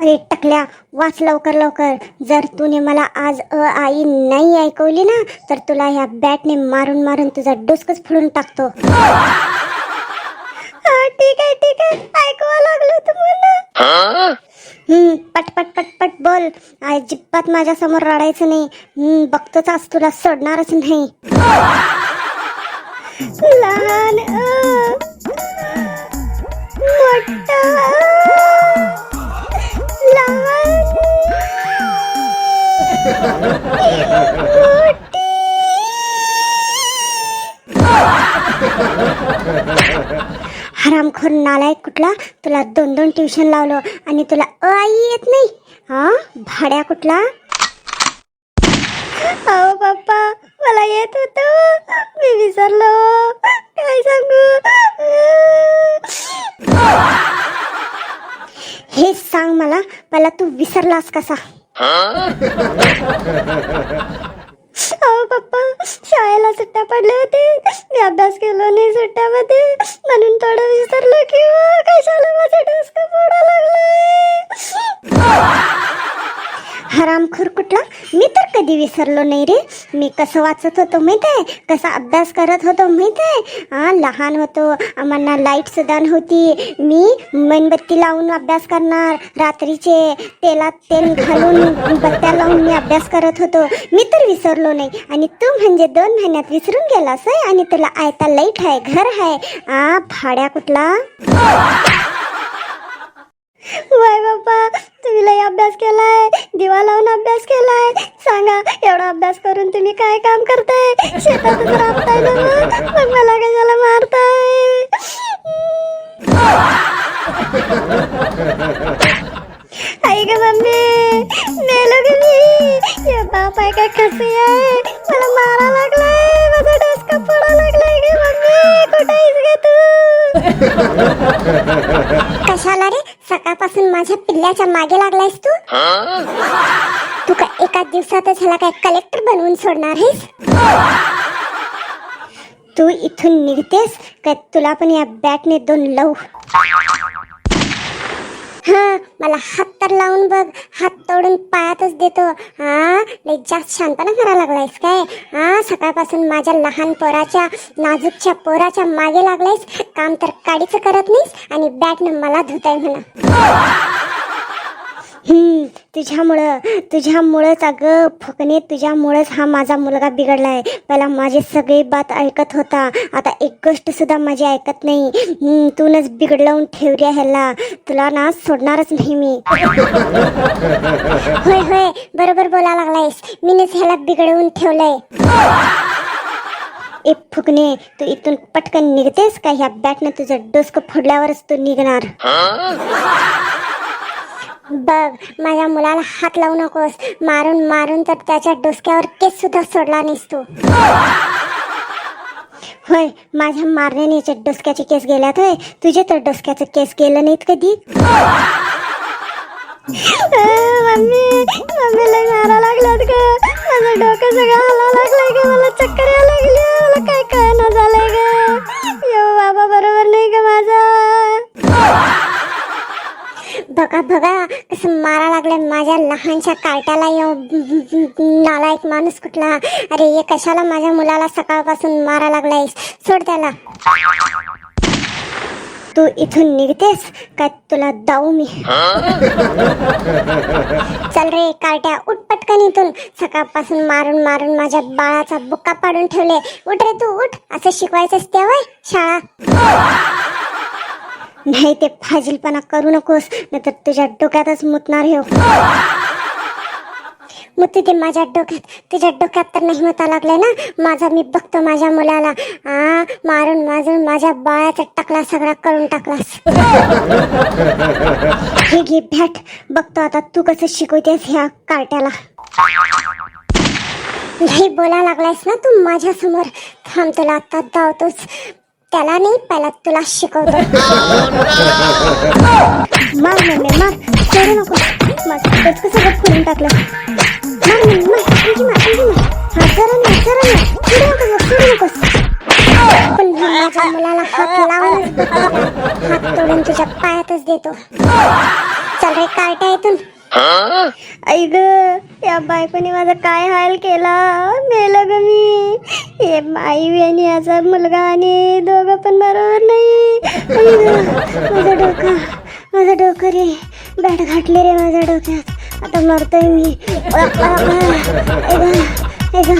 अरे टकल्या वाच लवकर लवकर. जर तूने मला आज अ आई नाही ऐकवली ना तर तुला ह्या बॅटने मारून मारून तुझा डोसकच फोडून टाकतो. हा, ठीक आहे ठीक आहे. ऐकवा लागलो तुम्हाला? पटपट पटपट बोल. अजिबात माझ्यासमोर रडायचं नाही. बघतोच आज तुला सोडणारच नाही. लहान मोठा. हरामखोर नालायक कुठला? तुला दोन दोन ट्युशन लावलो आणि तुला अ आई येत नाही. हा? भाड्या कुठला? अहो पप्पा मला येत होत मी विसरलो काय सांगू हे सांग मला तू विसरलास कसा? अहो पप्पा शाळेला सुट्ट्या पडल्या होत्या. मी अभ्यास केला नाही सुट्ट्यामध्ये. म्हणून थोडं विसरलं किंवा कशाला माझा डोसका फोडा लागलाय हरामखोर कुठला? मी तर कधी विसरलो नाही रे. मी कसं वाचत होतो माहीत आहे कसा अभ्यास करत होतो माहीत आहे लहान होतो. आम्हाला लाइट सुद्धा नव्हती. मी मेणबत्ती लावून अभ्यास करणार. रात्रीचे तेलात तेल घालून बत्त्या लावून मी अभ्यास करत होतो. मी तर विसरलो नाही. आणि तू म्हणजे दोन महिन्यात विसरून गेलास आहे आणि तुला आयता लाइट आहे घर आहे. आ भाड्या कुठला? वय बाप्पा तुम्ही लय अभ्यास केलाय. दिवा लावून अभ्यास केलाय. सांगा एवढा अभ्यास करून तुम्ही काय काम करताय? शेतातच राबताय ना मग? मला कशाला मारताय? आई ग मम्मी मेलो ग मी? बाप आहे काय कसे आहे? मला मारा लागलाय. दिवसापासून माझ्या पिल्ल्याच्या मागे लागलायस तू? तू का एका दिवसातच ह्याला काय कलेक्टर बनवून सोडणार आहेस? तू इथून निघतेस का तुला पण या बॅटने दोन लव? मला हात तर लावून बघ. हात तोडून पायातच देतो. हा? लय जास्त शांतपणा करायला लागलायस काय? हा? सकाळपासून माझ्या लहान पोराच्या नाजूकच्या पोराच्या मागे लागलायस. काम तर काडीचं करत नाहीस आणि बॅटनं मला धुताय म्हणा. तुझ्यामुळं तुझ्यामुळंच अगं फुकणे तुझ्यामुळंच हा माझा मुलगा बिघडलाय. पहिला माझी सगळी बात ऐकत होता. आता एक गोष्ट सुद्धा माझी ऐकत नाही. तूनच बिघडवून ठेवली ह्याला. तुला ना सोडणारच नाही मी. होय होय बरोबर बोला लागलायस. मीनच ह्याला बिघडवून ठेवलंय. ए फुकणे तू इथून पटकन निघतेस का? ह्या बॅटनं तुझं डोसकं फोडल्यावरच तू निघणार. बघ माझ्या मुलाला हात लावू नकोस. मारून मारून तर त्याच्या डोसक्यावर केस सुद्धा सोडला नाहीस तू. होय माझ्या मारण्याने याच्या डोसक्याचे केस गेल्यात होय. तुझे तर डोसक्याचे केस गेलं नाहीत कधी. मम्मी मम्मी लय मारा लागलात का माझं डोकं सगळं हाला लागलंय का मला चक्कर यायला लागली. बघा बघा. कसं मारा लागलाय. माझ्या लहानशा कार्ट्याला येऊ नालायक माणूस कुठला? अरे हे कशाला माझ्या मुलाला सकाळपासून मारा लागलायस? सोड त्याला. तू इथून निघतेस का तुला दाऊ मी? चल रे कार्ट्या उठ पटकन इथून. सकाळपासून मारून मारून माझ्या बाळाचा बुक्का पाडून ठेवले. उठ रे तू उठ. असं शिकवायचंच तेव्हा शाळा. नाही ते फाजीलपणा करू नकोस नाहीतर तुझ्या डोक्यातच मुतणार हो. मग ते माझ्या डोक्यात. तुझ्या डोक्यात तर नाही मुता लागले ना? माझा मी बघतो माझ्या मुलाला. आ मारून मारून माझ्या बाळाचा टाकला सगळा करून टाकलास हे घे भॅट. बघतो आता तू कसं शिकवतेस ह्या कार्ट्याला. नाही बोला लागलायस ना तू माझ्यासमोर? थांब तुला आता धावतोस त्याला नाही पहिला तुला शिकवतो. मग मम्मी मग करू नको. मग डोसकं सगळं फोडून टाकलं. मार मम्मी मार. आणखी मार आणखी मार. हा जरा नकोस सोडू नकोस पण मी माझ्या मुलाला हात लावूनच हात तोडून तुझ्या पायातच देतो. चल रे कार्ट्या इथून. आई ग या बायकोने माझा काय हाल केला? मेलं ग मी. हे आई आणि याचा मुलगा आणि दोघं पण बरोबर नाही. माझं डोकं माझं डोकं रे. बॅट घातले रे माझ्या डोक्यात. आता मरतोय मी. आई ग,